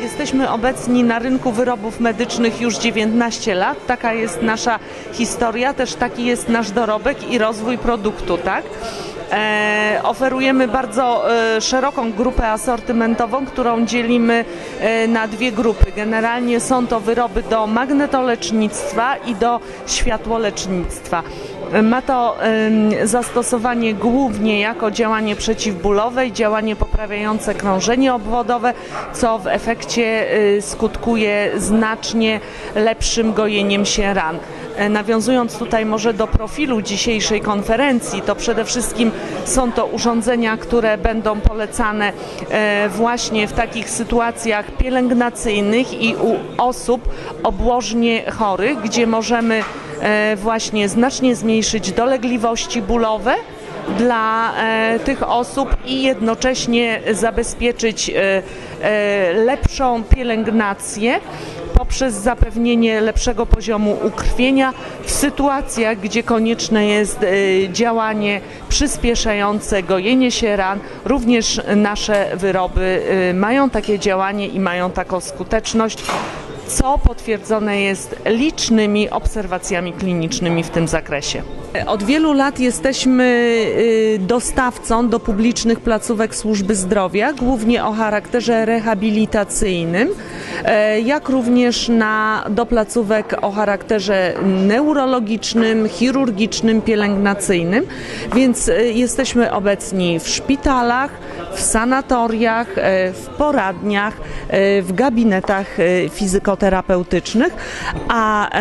Jesteśmy obecni na rynku wyrobów medycznych już 19 lat. Taka jest nasza historia, też taki jest nasz dorobek i rozwój produktu, tak? E, oferujemy bardzo e, szeroką grupę asortymentową, którą dzielimy e, na dwie grupy. Generalnie są to wyroby do magnetolecznictwa i do światłolecznictwa. Ma to zastosowanie głównie jako działanie przeciwbólowe i działanie poprawiające krążenie obwodowe, co w efekcie y, skutkuje znacznie lepszym gojeniem się ran. E, Nawiązując tutaj może do profilu dzisiejszej konferencji, to przede wszystkim są to urządzenia, które będą polecane e, właśnie w takich sytuacjach pielęgnacyjnych i u osób obłożnie chorych, gdzie możemy właśnie znacznie zmniejszyć dolegliwości bólowe dla e, tych osób i jednocześnie zabezpieczyć e, e, lepszą pielęgnację poprzez zapewnienie lepszego poziomu ukrwienia w sytuacjach, gdzie konieczne jest e, działanie przyspieszające gojenie się ran. Również nasze wyroby e, mają takie działanie i mają taką skuteczność co potwierdzone jest licznymi obserwacjami klinicznymi w tym zakresie. Od wielu lat jesteśmy y, dostawcą do publicznych placówek służby zdrowia, głównie o charakterze rehabilitacyjnym, e, jak również na, do placówek o charakterze neurologicznym, chirurgicznym, pielęgnacyjnym, więc y, jesteśmy obecni w szpitalach, w sanatoriach, e, w poradniach, e, w gabinetach e, fizykoterapeutycznych, a e,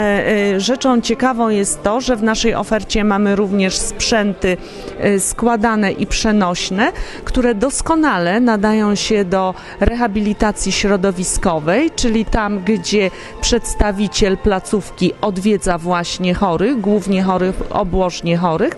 e, rzeczą ciekawą jest to, że w naszej ofercie mamy również sprzęty e, składane i przenośne, które doskonale nadają się do rehabilitacji środowiskowej, czyli tam, gdzie przedstawiciel placówki odwiedza właśnie chorych, głównie chorych, obłożnie chorych,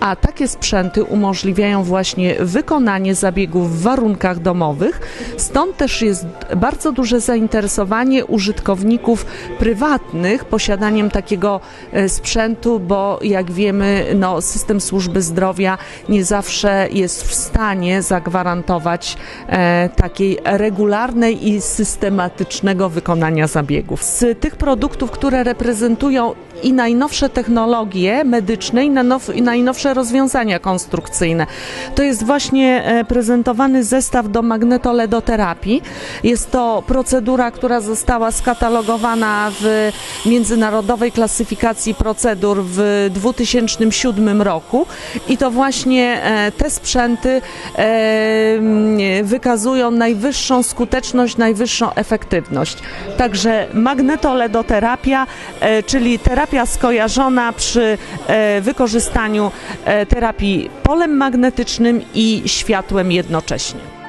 a takie sprzęty umożliwiają właśnie wykonanie zabiegów w warunkach domowych. Stąd też jest bardzo duże zainteresowanie użytkowników prywatnych posiadaniem takiego e, sprzętu, bo jak wiemy, no, system służby zdrowia nie zawsze jest w stanie zagwarantować e, takiej regularnej i systematycznego wykonania zabiegów. Z tych produktów, które reprezentują i najnowsze technologie medyczne, i najnowsze rozwiązania konstrukcyjne. To jest właśnie e, prezentowany zestaw do magnetoledoterapii. Jest to procedura, która została skatalogowana w międzynarodowej klasyfikacji procedur w 2007 roku i to właśnie e, te sprzęty e, wykazują najwyższą skuteczność, najwyższą efektywność. Także magnetoledoterapia, czyli terapia skojarzona przy e, wykorzystaniu e, terapii polem magnetycznym i światłem jednocześnie.